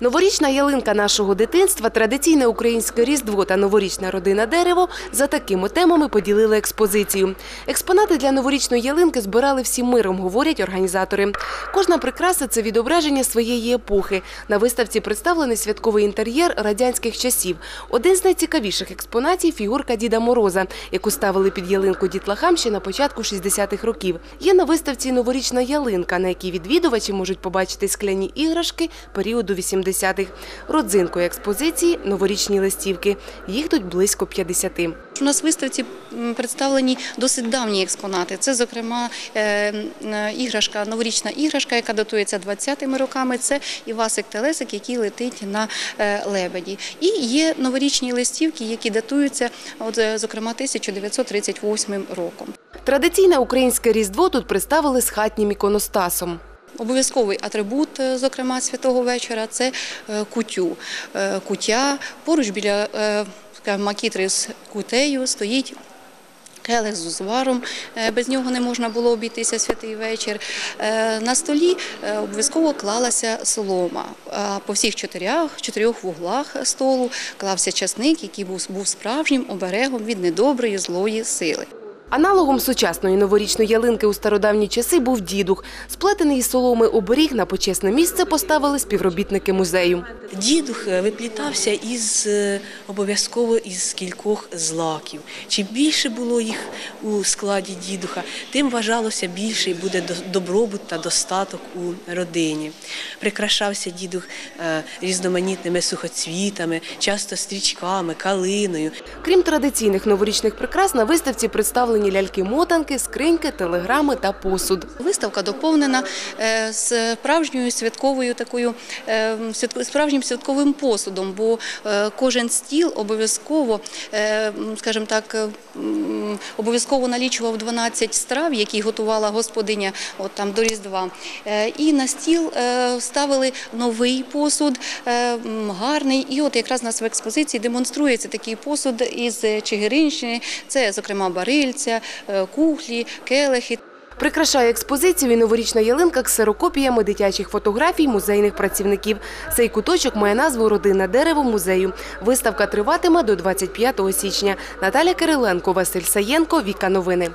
Новорічна ялинка нашого дитинства, традиційне українське різдво та новорічна родина дерево за такими темами поділили експозицію. Експонати для новорічної ялинки збирали всім миром, говорять організатори. Кожна прикраса це відображення своєї епохи. На виставці представлений святковий інтер'єр радянських часів. Один з найцікавіших експонатів фігурка Діда Мороза, яку ставили під ялинку дітлахам ще на початку 60-х років. Є на виставці новорічна ялинка, на якій відвідувачі можуть побачити скляні іграшки періоду 80-х. Родзинкою експозиції новорічні листівки. Їх тут близько 50. У нас в виставці представлені досить давні експонати. Це, зокрема, е, іграшка, новорічна іграшка, яка датується 20-ми роками. Це Івасик Телесик, який летить на е, лебеді. І є новорічні листівки, які датуються, от, е, зокрема, 1938 роком. Традиційне українське різдво тут представили з хатнім іконостасом. Обов'язковий атрибут, е, зокрема, святого вечора це е, кутю. Е, Кутя поруч біля макітри з кутею стоїть. Келих з узваром, без нього не можна було обійтися святий вечір. На столі обов'язково клалася солома. По всіх чотирьох, чотирьох вуглах столу клався часник, який був справжнім оберегом від недоброї злої сили. Аналогом сучасної новорічної ялинки у стародавні часи був дідух. Сплетений із соломи оберіг на почесне місце поставили співробітники музею. Дідух е, виплітався із е, обов'язково із кількох злаків. Чим більше було їх у складі дідуха, тим вважалося більший буде добробут та достаток у родині. Прикрашався дідух е, різноманітними сухоцвітами, часто стрічками, калиною. Крім традиційних новорічних прикрас, на виставці представлені ляльки-мотанки, скриньки, телеграми та посуд. Виставка доповнена е, справжньою святковою такою е, справжнім святковим посудом, бо е, кожен стіл обов'язково, скажімо так, обов'язково налічував 12 страв, які готувала господиня от там до Різдва. І на стіл ставили новий посуд, гарний. І от якраз у нас в експозиції демонструється такий посуд із Чигиринщини. Це, зокрема, барильця, е, кухлі, келихи. Прикрашає експозицію і новорічна ялинка ксерокопіями дитячих фотографій музейних працівників. Цей куточок має назву Родинне дерево музею. Виставка триватиме до 25 січня. Наталя Кириленко, Василь Саєнко, Віка Новини.